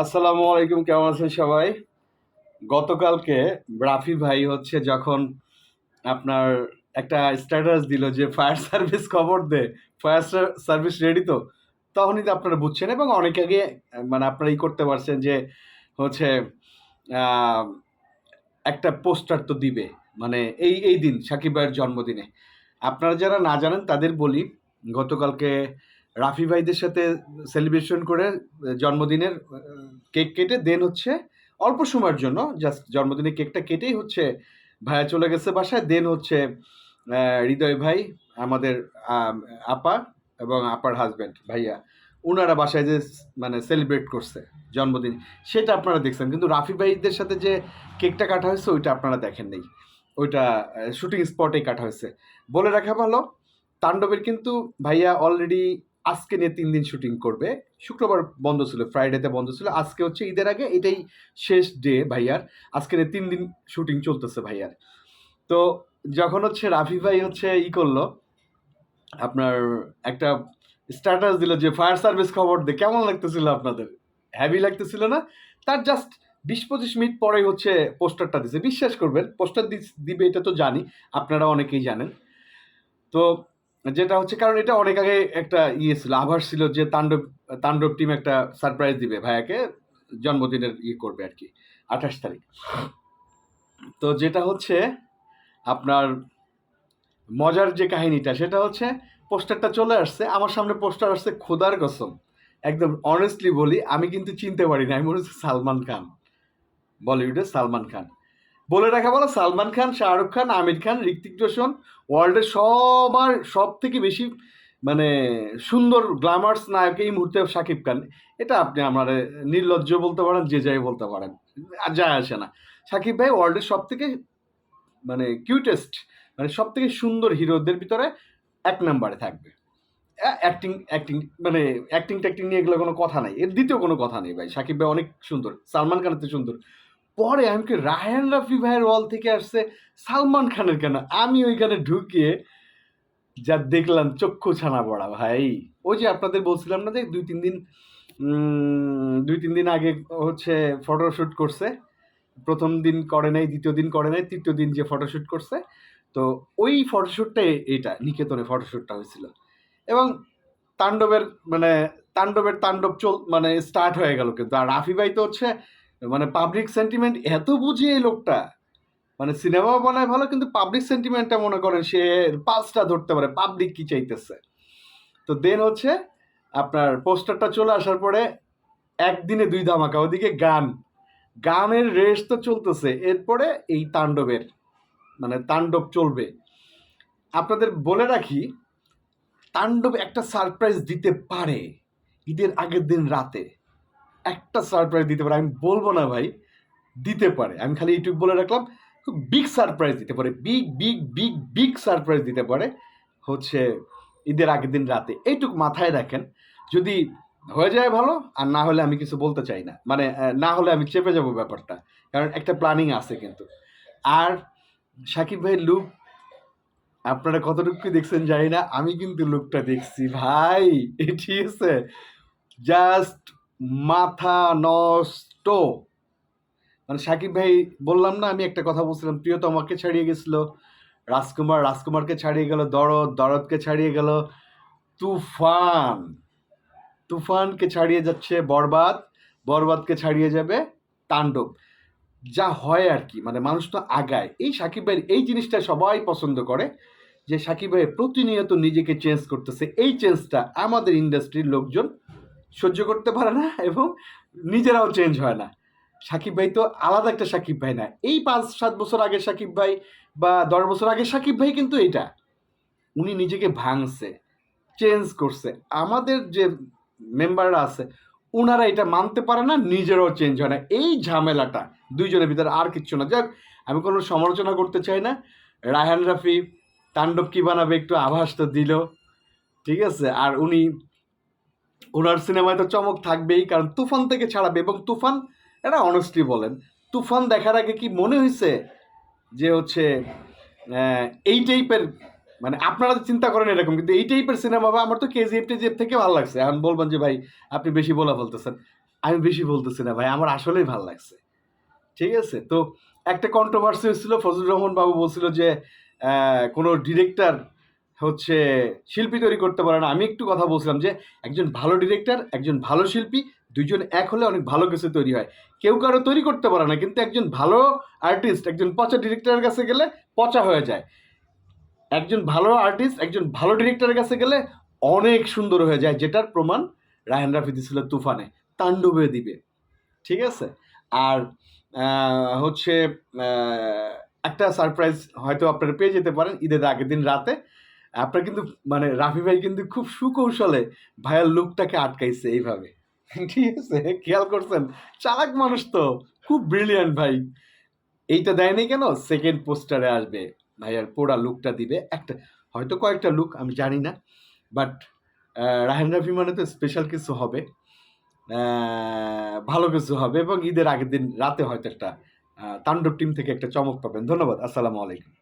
আসসালামু আলাইকুম, কেমন আছেন সবাই? গতকালকে রাফি ভাই হচ্ছে যখন আপনার একটা স্ট্যাটাস দিল যে ফায়ার সার্ভিস খবর দে ফায়ার সার্ভিস রেডি তো, তখনই তো আপনারা বুঝছেন এবং অনেক আগে মানে আপনারা ই করতে পারছেন যে হচ্ছে একটা পোস্টার তো দিবে মানে এই এই দিন, সাকিব ভাইয়ের জন্মদিনে। আপনারা যারা না জানেন, তাদের বলি, গতকালকে রাফি ভাইদের সাথে সেলিব্রেশন করে জন্মদিনের কেক কেটে দেন হচ্ছে অল্প সময়ের জন্য জাস্ট জন্মদিনের কেকটা কেটেই হচ্ছে ভাইয়া চলে গেছে বাসায় দেন হচ্ছে হৃদয় ভাই, আমাদের আপা এবং আপার হাজব্যান্ড ভাইয়া ওনারা বাসায় যে মানে সেলিব্রেট করছে জন্মদিন, সেটা আপনারা দেখছেন। কিন্তু রাফি ভাইদের সাথে যে কেকটা কাটা হয়েছে, ওইটা আপনারা দেখেন নেই। ওইটা শুটিং স্পটেই কাটা হয়েছে। বলে রাখা ভালো, তাণ্ডবের কিন্তু ভাইয়া অলরেডি আজকে নিয়ে তিন দিন শুটিং করবে। শুক্রবার বন্ধ ছিল ফ্রাইডেতে বন্ধ ছিল। আজকে হচ্ছে ঈদের আগে এটাই শেষ ডে ভাইয়ার। আজকে নিয়ে তিন দিন শুটিং চলতেছে ভাইয়ার। তো যখন হচ্ছে রাফি ভাই হচ্ছে ই করল, আপনার একটা স্ট্যাটাস দিল যে ফায়ার সার্ভিস খবর দে কেমন লাগতেছিল আপনাদের? হ্যাভি লাগতেছিল না? তার জাস্ট বিশ পঁচিশ মিনিট পরেই হচ্ছে পোস্টারটা দিছে। বিশ্বাস করবেন, পোস্টার দিবে এটা তো জানি, আপনারা অনেকেই জানেন। তো যেটা হচ্ছে, কারণ এটা অনেক আগে একটা ইয়ে ছিল, আভাস ছিল যে তাণ্ডব তাণ্ডব টিম একটা সারপ্রাইজ দিবে ভাইয়াকে, জন্মদিনের ইয়ে করবে আর কি, আঠাশ তারিখ। তো যেটা হচ্ছে, আপনার মজার যে কাহিনীটা, সেটা হচ্ছে, পোস্টারটা চলে আসছে, আমার সামনে পোস্টার আসছে খোদার কসম। একদম অনেস্টলি বলি, আমি কিন্তু চিনতে পারি না, আমি মনে হচ্ছে সালমান খান, বলিউডের সালমান খান। বলে রাখা বলো, সালমান খান, শাহরুখ খান, আমির খান, ঋত্বিক রোশন, ওয়ার্ল্ডের সবার সব থেকে বেশি মানে সুন্দর গ্ল্যামার্স নায়ক এই মুহূর্তে শাকিব খান। এটা আপনি আমার নির্লজ্জ বলতে পারেন, যে যাই বলতে পারেন, আর যায় আসে না। শাকিব ভাই ওয়ার্ল্ডের সব থেকে মানে কিউটেস্ট মানে সব থেকে সুন্দর হিরোদের ভিতরে এক নাম্বারে থাকবে। অ্যাক্টিং অ্যাক্টিং মানে অ্যাক্টিং ট্যাক্টিং নিয়ে এগুলো কোনো কথা নাই। এর দ্বিতীয় কোনো কথা নেই ভাই সাকিব ভাই অনেক সুন্দর, সালমান খানের থেকে সুন্দর। পরে আমি কি রায়ান রাফি ভাইয়ের ওয়াল থেকে আসছে সালমান খানের কেন। আমি ওইখানে ঢুকিয়ে যা দেখলাম, চক্ষু ছানা পড়া ভাই। ওই যে আপনাদের বলছিলাম না যে দুই, তিন দিন দুই, তিন দিন আগে হচ্ছে ফটোশ্যুট করছে। প্রথম দিন করে নাই, দ্বিতীয় দিন করে নাই, তৃতীয় দিন যে ফটোশ্যুট করছে। তো ওই ফটোশ্যুটটা এটা, নিকেতনে ফটোশ্যুটটা হয়েছিল। এবং তাণ্ডবের মানে তাণ্ডবের তাণ্ডব চল মানে স্টার্ট হয়ে গেল কিন্তু। আর রাফি ভাই তো হচ্ছে মানে পাবলিক সেন্টিমেন্ট এত বুঝে এই লোকটা। মানে সিনেমা বানায় ভালো, কিন্তু পাবলিক সেন্টিমেন্টটা মনে করেন সে পালসটা ধরতে পারে পাবলিক কি চাইতেছে? তো দেন হচ্ছে আপনার পোস্টারটা চলে আসার পরে একদিনে দুই ধামাকা, ওদিকে গান। গানের রেস তো চলতেছে, এরপরে এই তাণ্ডবের মানে তাণ্ডব চলবে। আপনাদের বলে রাখি, তাণ্ডব একটা সারপ্রাইজ দিতে পারে ঈদের আগের দিন রাতে। একটা সারপ্রাইজ দিতে পারে, আমি বলব না ভাই, দিতে পারে। আমি খালি ইউটিউব বলে রাখলাম, খুব বিগ সারপ্রাইজ দিতে পারে big big big big surprise দিতে পারে হচ্ছে ঈদের আগের দিন রাতে। এইটুকু মাথায় রাখেন, যদি হয়ে যায় ভালো, আর না হলে আমি কিছু বলতে চাই না। মানে না হলে আমি চেপে যাব ব্যাপারটা, কারণ একটা প্ল্যানিং আছে কিন্তু। আর সাকিব ভাই লুক আপনারা কতটুকু দেখছেন জানি না, আমি কিন্তু লুকটা দেখছি। ভাই ঠিক আছে জাস্ট মাথা নষ্ট। মানে সাকিব ভাই, বললাম না, আমি একটা কথা বলছিলাম প্রিয় প্রিয়তমাকে ছাড়িয়ে গেছিল, রাজকুমার, রাজকুমারকে ছাড়িয়ে গেল, দরদ, দরদকে ছাড়িয়ে গেল, তুফান। তুফানকে ছাড়িয়ে যাচ্ছে বরবাদ, বরবাদকে ছাড়িয়ে যাবে তাণ্ডব। যা হয় আর কি মানে মানুষ তো আগায়। এই সাকিব ভাইয়ের এই জিনিসটা সবাই পছন্দ করে, যে সাকিব ভাই প্রতিনিয়ত নিজেকে চেঞ্জ করতেছে। এই চেঞ্জটা আমাদের ইন্ডাস্ট্রির লোকজন সহ্য করতে পারে না এবং নিজেরাও চেঞ্জ হয় না। সাকিব ভাই তো আলাদা একটা সাকিব ভাই না। এই পাঁচ, সাত বছর আগে সাকিব ভাই বা দশ বছর আগে সাকিব ভাই কিন্তু এটা উনি নিজেকে ভাঙছে চেঞ্জ করছে। আমাদের যে মেম্বাররা আছে ওনারা এটা মানতে পারে না, নিজেরাও চেঞ্জ হয় না। এই ঝামেলাটা দুইজনের ভিতরে আর কিচ্ছু না। যাক, আমি কোনো সমালোচনা করতে চাই না। রায়হান রাফি, তাণ্ডব কি বানাবে একটু আভাস তো দিল। ঠিক আছে? আর উনি ওনার সিনেমায় তো চমক থাকবেই, কারণ তুফান থেকে ছাড়াবে এবং তুফান, এটা অনেস্টলি বলেন, তুফান দেখার আগে কি মনে হয়েছে যে হচ্ছে এই টাইপের মানে আপনারা চিন্তা করেন এরকম, কিন্তু এই টাইপের সিনেমা বা আমার তো কেজিএফ টেজিএফ থেকে ভালো লাগছে। এখন বলবেন যে, ভাই, আপনি বেশি বলা বলতেছেন। আমি বেশি বলতেছি না, ভাই, আমার আসলেই ভালো লাগছে। ঠিক আছে? তো একটা কন্ট্রোভার্সি হয়েছিল, ফজলুর রহমান বাবু বলছিল যে কোনো ডিরেক্টর হচ্ছে শিল্পী তৈরি করতে পারে না। আমি একটু কথা বলছিলাম যে, একজন ভালো ডিরেক্টর একজন ভালো শিল্পী দুজন এক হলে অনেক ভালো কিছু তৈরি হয়। কেউ কারও তৈরি করতে পারে না, কিন্তু একজন ভালো আর্টিস্ট একজন পচা ডিরেক্টরের কাছে গেলে পচা হয়ে যায়। একজন ভালো আর্টিস্ট একজন ভালো ডিরেক্টরের কাছে গেলে অনেক সুন্দর হয়ে যায়, যেটার প্রমাণ রায়হান রাফি দিছিল তুফানে। তাণ্ডবে দিবে। ঠিক আছে? আর হচ্ছে একটা সারপ্রাইজ হয়তো আপনারা পেয়ে যেতে পারেন ঈদের আগের দিন রাতে। আপনার কিন্তু মানে রাফি ভাই কিন্তু খুব সুকৌশলে ভাইয়ের লুকটাকে আটকাইছে এইভাবে। ঠিক আছে? খেয়াল করছেন? চালাক মানুষ তো। খুব ব্রিলিয়ান্ট ভাই। এইটা দেয়নি কেন? সেকেন্ড পোস্টারে আসবে। ভাইয়ার পোড়া লুকটা দিবে। একটা, হয়তো কয়েকটা লুক, আমি জানি না। বাট রাহেন রাফি মানে তো স্পেশাল কিছু হবে। ভালো কিছু হবে এবং ঈদের আগের দিন রাতে হয়তো একটা তাণ্ডব টিম থেকে একটা চমক পাবেন। ধন্যবাদ। আসসালামু আলাইকুম।